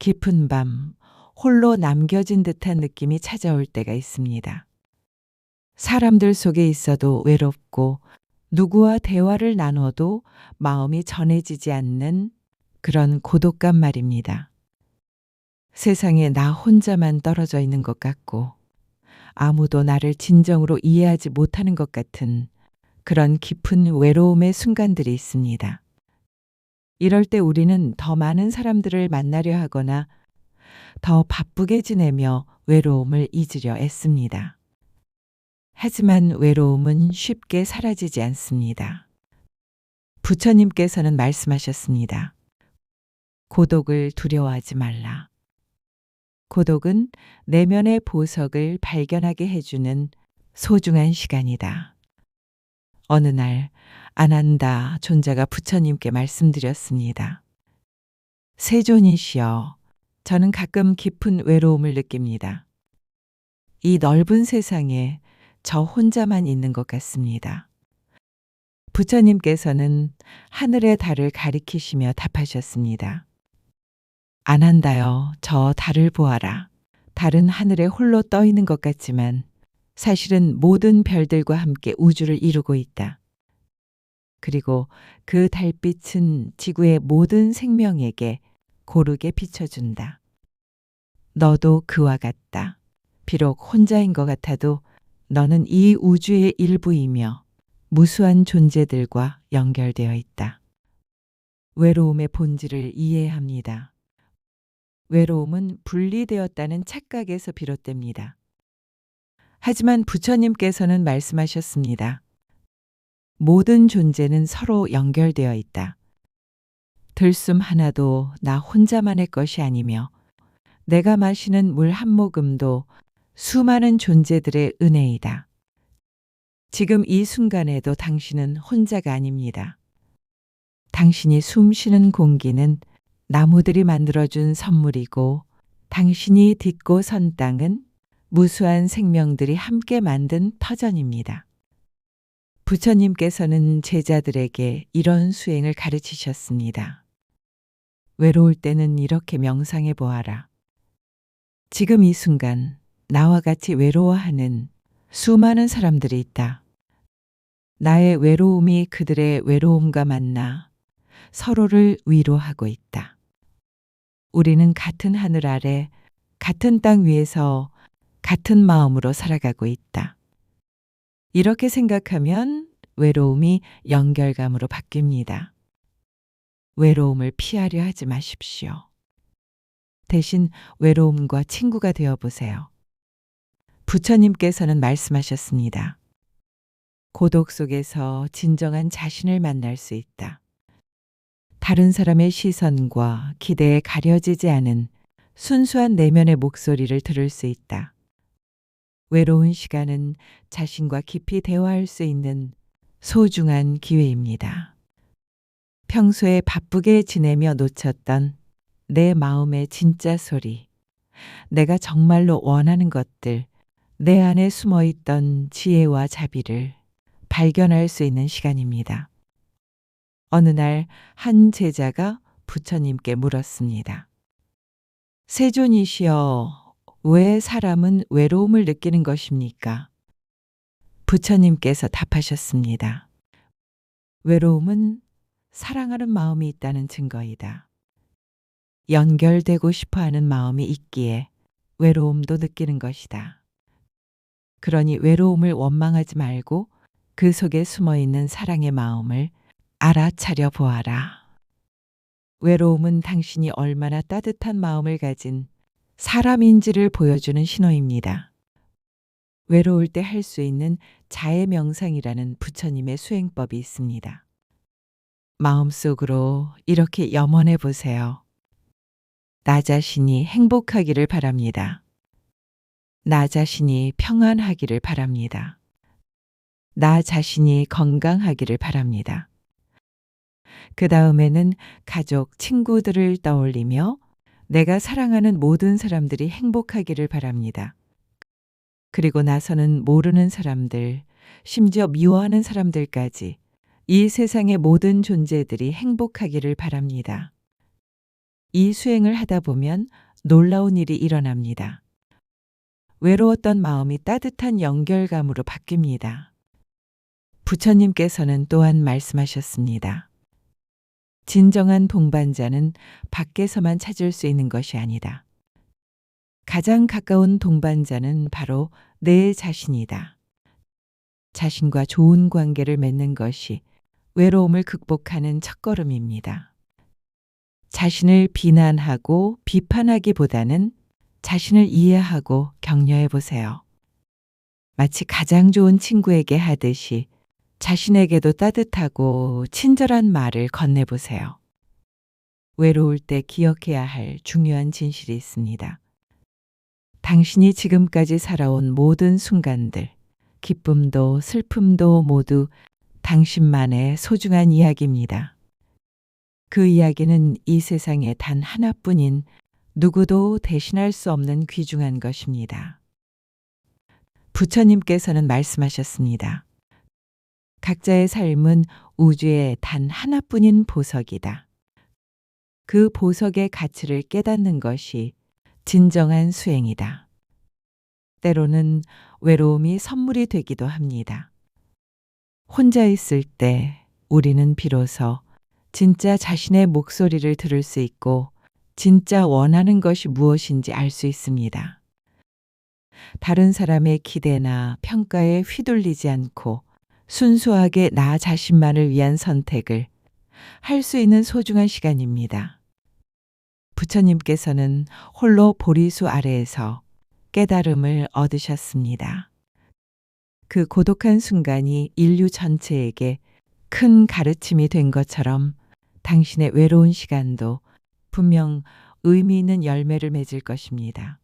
깊은 밤 홀로 남겨진 듯한 느낌이 찾아올 때가 있습니다. 사람들 속에 있어도 외롭고 누구와 대화를 나눠도 마음이 전해지지 않는 그런 고독감 말입니다. 세상에 나 혼자만 떨어져 있는 것 같고 아무도 나를 진정으로 이해하지 못하는 것 같은 그런 깊은 외로움의 순간들이 있습니다. 이럴 때 우리는 더 많은 사람들을 만나려 하거나 더 바쁘게 지내며 외로움을 잊으려 애씁니다. 하지만 외로움은 쉽게 사라지지 않습니다. 부처님께서는 말씀하셨습니다. 고독을 두려워하지 말라. 고독은 내면의 보석을 발견하게 해주는 소중한 시간이다. 어느 날 아난다 존자가 부처님께 말씀드렸습니다. 세존이시여, 저는 가끔 깊은 외로움을 느낍니다. 이 넓은 세상에 저 혼자만 있는 것 같습니다. 부처님께서는 하늘의 달을 가리키시며 답하셨습니다. 안 한다요. 저 달을 보아라. 달은 하늘에 홀로 떠 있는 것 같지만 사실은 모든 별들과 함께 우주를 이루고 있다. 그리고 그 달빛은 지구의 모든 생명에게 고르게 비춰준다. 너도 그와 같다. 비록 혼자인 것 같아도 너는 이 우주의 일부이며 무수한 존재들과 연결되어 있다. 외로움의 본질을 이해합니다. 외로움은 분리되었다는 착각에서 비롯됩니다. 하지만 부처님께서는 말씀하셨습니다. 모든 존재는 서로 연결되어 있다. 들숨 하나도 나 혼자만의 것이 아니며 내가 마시는 물 한 모금도 수많은 존재들의 은혜이다. 지금 이 순간에도 당신은 혼자가 아닙니다. 당신이 숨 쉬는 공기는 나무들이 만들어준 선물이고 당신이 딛고 선 땅은 무수한 생명들이 함께 만든 터전입니다. 부처님께서는 제자들에게 이런 수행을 가르치셨습니다. 외로울 때는 이렇게 명상해 보아라. 지금 이 순간 나와 같이 외로워하는 수많은 사람들이 있다. 나의 외로움이 그들의 외로움과 만나 서로를 위로하고 있다. 우리는 같은 하늘 아래, 같은 땅 위에서 같은 마음으로 살아가고 있다. 이렇게 생각하면 외로움이 연결감으로 바뀝니다. 외로움을 피하려 하지 마십시오. 대신 외로움과 친구가 되어 보세요. 부처님께서는 말씀하셨습니다. 고독 속에서 진정한 자신을 만날 수 있다. 다른 사람의 시선과 기대에 가려지지 않은 순수한 내면의 목소리를 들을 수 있다. 외로운 시간은 자신과 깊이 대화할 수 있는 소중한 기회입니다. 평소에 바쁘게 지내며 놓쳤던 내 마음의 진짜 소리, 내가 정말로 원하는 것들, 내 안에 숨어 있던 지혜와 자비를 발견할 수 있는 시간입니다. 어느 날 한 제자가 부처님께 물었습니다. 세존이시여, 왜 사람은 외로움을 느끼는 것입니까? 부처님께서 답하셨습니다. 외로움은 사랑하는 마음이 있다는 증거이다. 연결되고 싶어 하는 마음이 있기에 외로움도 느끼는 것이다. 그러니 외로움을 원망하지 말고 그 속에 숨어 있는 사랑의 마음을 알아차려 보아라. 외로움은 당신이 얼마나 따뜻한 마음을 가진 사람인지를 보여주는 신호입니다. 외로울 때 할 수 있는 자해 명상이라는 부처님의 수행법이 있습니다. 마음속으로 이렇게 염원해 보세요. 나 자신이 행복하기를 바랍니다. 나 자신이 평안하기를 바랍니다. 나 자신이 건강하기를 바랍니다. 그 다음에는 가족, 친구들을 떠올리며 내가 사랑하는 모든 사람들이 행복하기를 바랍니다. 그리고 나서는 모르는 사람들, 심지어 미워하는 사람들까지 이 세상의 모든 존재들이 행복하기를 바랍니다. 이 수행을 하다 보면 놀라운 일이 일어납니다. 외로웠던 마음이 따뜻한 연결감으로 바뀝니다. 부처님께서는 또한 말씀하셨습니다. 진정한 동반자는 밖에서만 찾을 수 있는 것이 아니다. 가장 가까운 동반자는 바로 내 자신이다. 자신과 좋은 관계를 맺는 것이 외로움을 극복하는 첫걸음입니다. 자신을 비난하고 비판하기보다는 자신을 이해하고 격려해 보세요. 마치 가장 좋은 친구에게 하듯이 자신에게도 따뜻하고 친절한 말을 건네보세요. 외로울 때 기억해야 할 중요한 진실이 있습니다. 당신이 지금까지 살아온 모든 순간들, 기쁨도 슬픔도 모두 당신만의 소중한 이야기입니다. 그 이야기는 이 세상에 단 하나뿐인 누구도 대신할 수 없는 귀중한 것입니다. 부처님께서는 말씀하셨습니다. 각자의 삶은 우주의 단 하나뿐인 보석이다. 그 보석의 가치를 깨닫는 것이 진정한 수행이다. 때로는 외로움이 선물이 되기도 합니다. 혼자 있을 때 우리는 비로소 진짜 자신의 목소리를 들을 수 있고 진짜 원하는 것이 무엇인지 알 수 있습니다. 다른 사람의 기대나 평가에 휘둘리지 않고 순수하게 나 자신만을 위한 선택을 할 수 있는 소중한 시간입니다. 부처님께서는 홀로 보리수 아래에서 깨달음을 얻으셨습니다. 그 고독한 순간이 인류 전체에게 큰 가르침이 된 것처럼 당신의 외로운 시간도 분명 의미 있는 열매를 맺을 것입니다.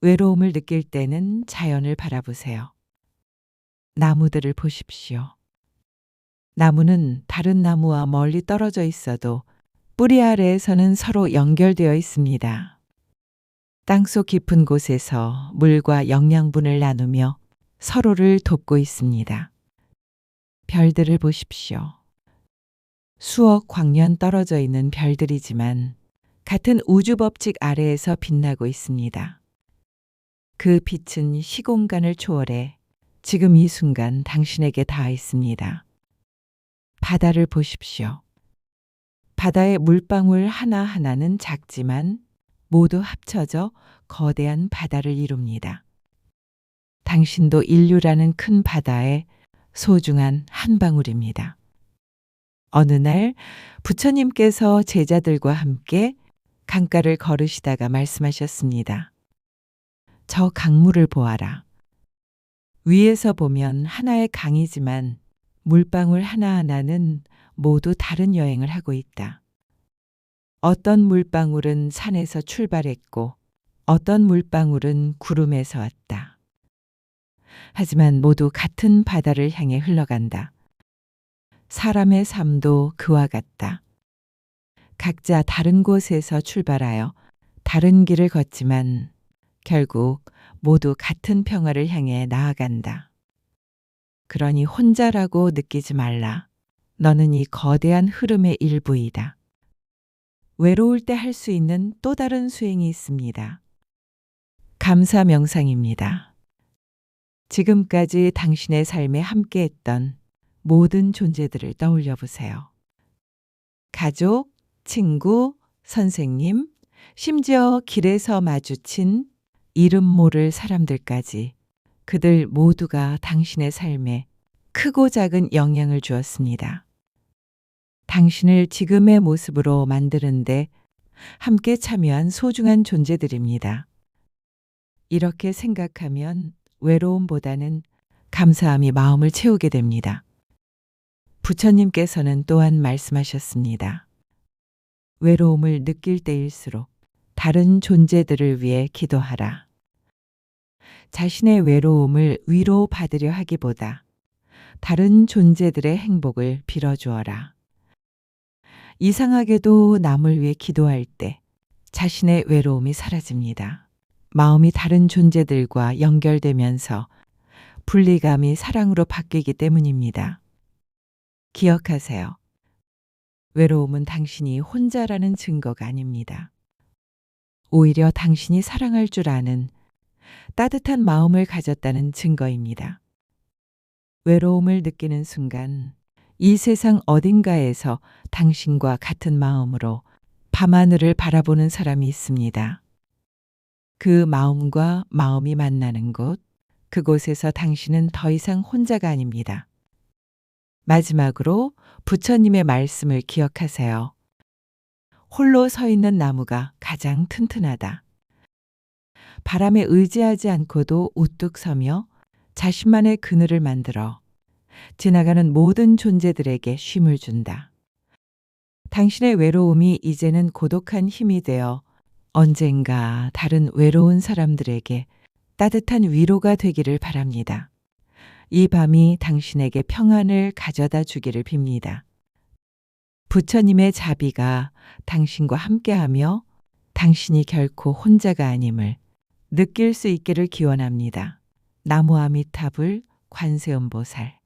외로움을 느낄 때는 자연을 바라보세요. 나무들을 보십시오. 나무는 다른 나무와 멀리 떨어져 있어도 뿌리 아래에서는 서로 연결되어 있습니다. 땅속 깊은 곳에서 물과 영양분을 나누며 서로를 돕고 있습니다. 별들을 보십시오. 수억 광년 떨어져 있는 별들이지만 같은 우주 법칙 아래에서 빛나고 있습니다. 그 빛은 시공간을 초월해 지금 이 순간 당신에게 닿아 있습니다. 바다를 보십시오. 바다의 물방울 하나하나는 작지만 모두 합쳐져 거대한 바다를 이룹니다. 당신도 인류라는 큰 바다의 소중한 한 방울입니다. 어느 날 부처님께서 제자들과 함께 강가를 걸으시다가 말씀하셨습니다. 저 강물을 보아라. 위에서 보면 하나의 강이지만 물방울 하나하나는 모두 다른 여행을 하고 있다. 어떤 물방울은 산에서 출발했고 어떤 물방울은 구름에서 왔다. 하지만 모두 같은 바다를 향해 흘러간다. 사람의 삶도 그와 같다. 각자 다른 곳에서 출발하여 다른 길을 걷지만 결국 모두 같은 평화를 향해 나아간다. 그러니 혼자라고 느끼지 말라. 너는 이 거대한 흐름의 일부이다. 외로울 때 할 수 있는 또 다른 수행이 있습니다. 감사 명상입니다. 지금까지 당신의 삶에 함께했던 모든 존재들을 떠올려 보세요. 가족, 친구, 선생님, 심지어 길에서 마주친 이름 모를 사람들까지 그들 모두가 당신의 삶에 크고 작은 영향을 주었습니다. 당신을 지금의 모습으로 만드는데 함께 참여한 소중한 존재들입니다. 이렇게 생각하면 외로움보다는 감사함이 마음을 채우게 됩니다. 부처님께서는 또한 말씀하셨습니다. 외로움을 느낄 때일수록 다른 존재들을 위해 기도하라. 자신의 외로움을 위로받으려 하기보다 다른 존재들의 행복을 빌어주어라. 이상하게도 남을 위해 기도할 때 자신의 외로움이 사라집니다. 마음이 다른 존재들과 연결되면서 분리감이 사랑으로 바뀌기 때문입니다. 기억하세요. 외로움은 당신이 혼자라는 증거가 아닙니다. 오히려 당신이 사랑할 줄 아는 따뜻한 마음을 가졌다는 증거입니다. 외로움을 느끼는 순간 이 세상 어딘가에서 당신과 같은 마음으로 밤하늘을 바라보는 사람이 있습니다. 그 마음과 마음이 만나는 곳, 그곳에서 당신은 더 이상 혼자가 아닙니다. 마지막으로 부처님의 말씀을 기억하세요. 홀로 서 있는 나무가 가장 튼튼하다. 바람에 의지하지 않고도 우뚝 서며 자신만의 그늘을 만들어 지나가는 모든 존재들에게 쉼을 준다. 당신의 외로움이 이제는 고독한 힘이 되어 언젠가 다른 외로운 사람들에게 따뜻한 위로가 되기를 바랍니다. 이 밤이 당신에게 평안을 가져다 주기를 빕니다. 부처님의 자비가 당신과 함께하며 당신이 결코 혼자가 아님을 느낄 수 있기를 기원합니다. 나무 아미타불 관세음보살